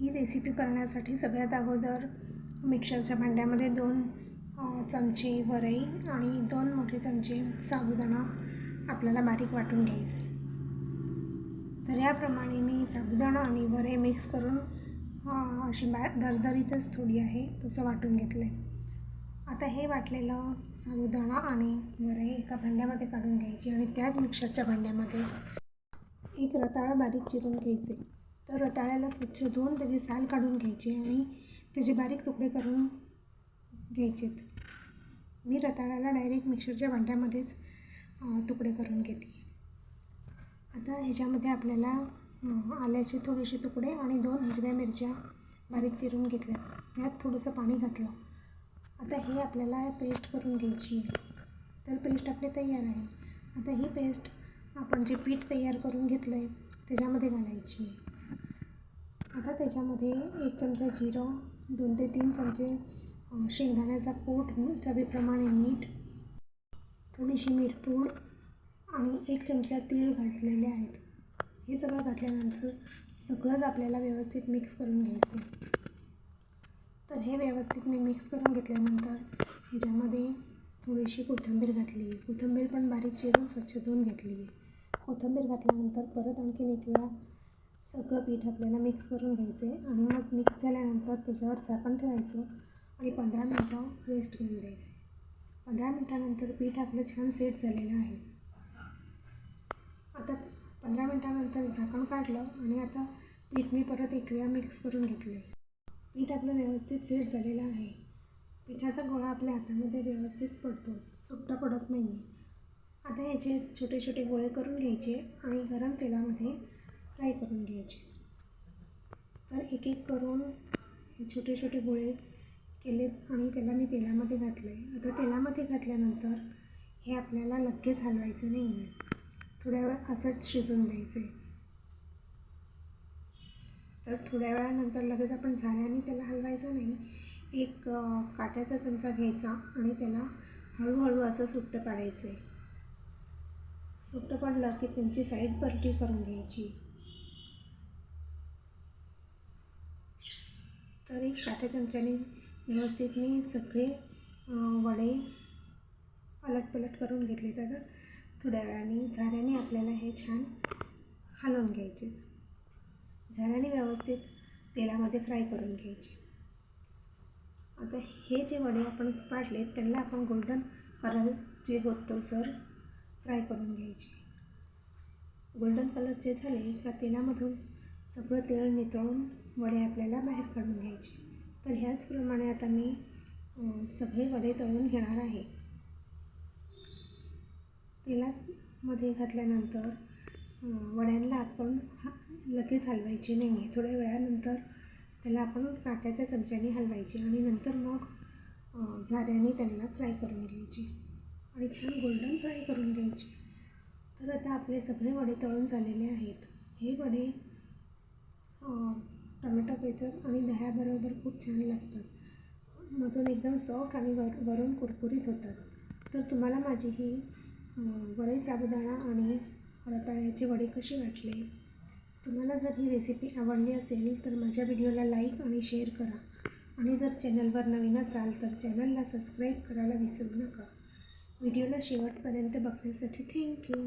ही recipe करण्यासाठी सगळ्यात अगोदर मिक्सरच्या भांड्यामध्ये दोन चमचे वरई आणि दोन मोठे चमचे साबुदाणा आपल्याला बारीक वाटून घ्यायचे. तर याप्रमाणे मी साबुदाणा आणि वरई मिक्स करून अशी बॅ दरदरीतच थोडी आहे तसं वाटून घेतलं आहे आता हे वाटलेलं साबुदाणा आणि वरई एका भांड्यामध्ये काढून घ्यायची आणि त्याच मिक्सरच्या भांड्यामध्ये एक रताळं बारीक चिरून घ्यायचे. तर रताळ्याला स्वच्छ धुवून त्याची साल काढून घ्यायची आणि त्याचे बारीक तुकडे करून घ्यायचेत. मी रताळ्याला डायरेक्ट मिक्सरच्या भांड्यामध्येच तुकडे करून घेते. आता ह्याच्यामध्ये आपल्याला आल्याचे थोडेसे तुकडे आणि दोन हिरव्या मिरच्या बारीक चिरून घेतल्यात. त्यात थोडंसं पाणी घातलं. आता हे आपल्याला पेस्ट करून घ्यायची आहे. तर पेस्ट आपली तयार आहे. आता ही पेस्ट आपण जे पीठ तयार करून घेतलं आहे त्याच्यामध्ये घालायची आहे. त्याच्यामध्ये एक चमचा जिरं दोन ते तीन चमचे शेंगदाण्याचा पोट चवीप्रमाणे मीठ थोडीशी मिरपूड आणि एक चमचा तीळ घातलेले आहेत. हे सगळं घातल्यानंतर सगळंच आपल्याला व्यवस्थित मिक्स करून घ्यायचं आहे. तर हे व्यवस्थित मी मिक्स करून घेतल्यानंतर ह्याच्यामध्ये थोडीशी कोथिंबीर घातली आहे. कोथिंबीर पण बारीक चिरून स्वच्छ धुवून घेतली आहे. कोथिंबीर घातल्यानंतर परत आणखीन एक वेळा सगळं पीठ आपल्याला मिक्स करून घ्यायचं आहे आणि मग मिक्स झाल्यानंतर त्याच्यावर झाकण ठेवायचं आणि पंधरा मिनटं रेस्ट घेऊन द्यायचं. पंधरा मिनटानंतर पीठ आपलं छान सेट झालेलं आहे. आता पंधरा मिनटानंतर झाकण काढलं आणि आता पीठ मी परत एक वेळा मिक्स करून घेतलं पीठ आपलं व्यवस्थित सेट झालेलं आहे. पिठाचा गोळा आपल्या हातामध्ये व्यवस्थित पडतो सुट्टा पडत नाही आहे आता ह्याचे छोटे छोटे गोळे करून घ्यायचे आणि गरम तेलामध्ये फ्राय करून घ्यायचे. तर एक एक करून हे छोटे छोटे गोळे केलेत आणि त्याला मी तेलामध्ये घातलं आहे आता तेलामध्ये घातल्यानंतर हे आपल्याला लगेच हलवायचं नाही आहे थोड्या वेळ असंच शिजून द्यायचं आहे तर थोड्या वेळानंतर लगेच आपण झाल्याने त्याला हलवायचं नाही. एक काट्याचा चमचा घ्यायचा आणि त्याला हळूहळू असं सुट्टं काढायचं आहे सुट्टं पडलं की त्यांची साईड परटी करून घ्यायची. तर एक काट्या चमच्याने व्यवस्थित मी सगळे वडे पलटपलट करून घेतले तर थोड्या वेळाने झाऱ्याने आपल्याला हे छान हलवून घ्यायचे. झाऱ्याने व्यवस्थित तेलामध्ये फ्राय करून घ्यायचे. आता हे जे वडे आपण पाडले त्यांना आपण गोल्डन कलर जे होतो सर फ्राय करून घ्यायचे. गोल्डन कलर जे झाले का तेलामधून सगळं तेल नितळून वडे आपल्याला बाहेर काढून घ्यायचे. तर ह्याचप्रमाणे आता मी सगळे वडे तळून घेणार आहे. तेलामध्ये घातल्यानंतर वड्यांना आपण हा लगेच हलवायची नाही आहे थोड्या वेळानंतर त्याला आपण काट्याच्या चमच्याने हलवायचे आणि नंतर मग झाऱ्याने त्यांना फ्राय करून घ्यायचे. आणि छान गोल्डन फ्राय करून घ्यायचे. तर आता आपले सगळे वडे तळून झालेले आहेत. हे वडे टोमॅटो केचप आणि दह्याबरोबर खूप छान लागतात. मधून एकदम सॉफ्ट आणि वर वरून कुरकुरीत होतात. तर तुम्हाला माझी ही वरई साबुदाणा आणि रताळ्याची वडी कशी वाटले? तुम्हाला जर ही रेसिपी आवडली असेल तर माझ्या व्हिडिओला लाईक आणि शेअर करा. आणि जर चॅनलवर नवीन असाल तर चॅनलला सबस्क्राईब करायला विसरू नका. व्हिडिओला शेवटपर्यंत बघण्यासाठी थँक्यू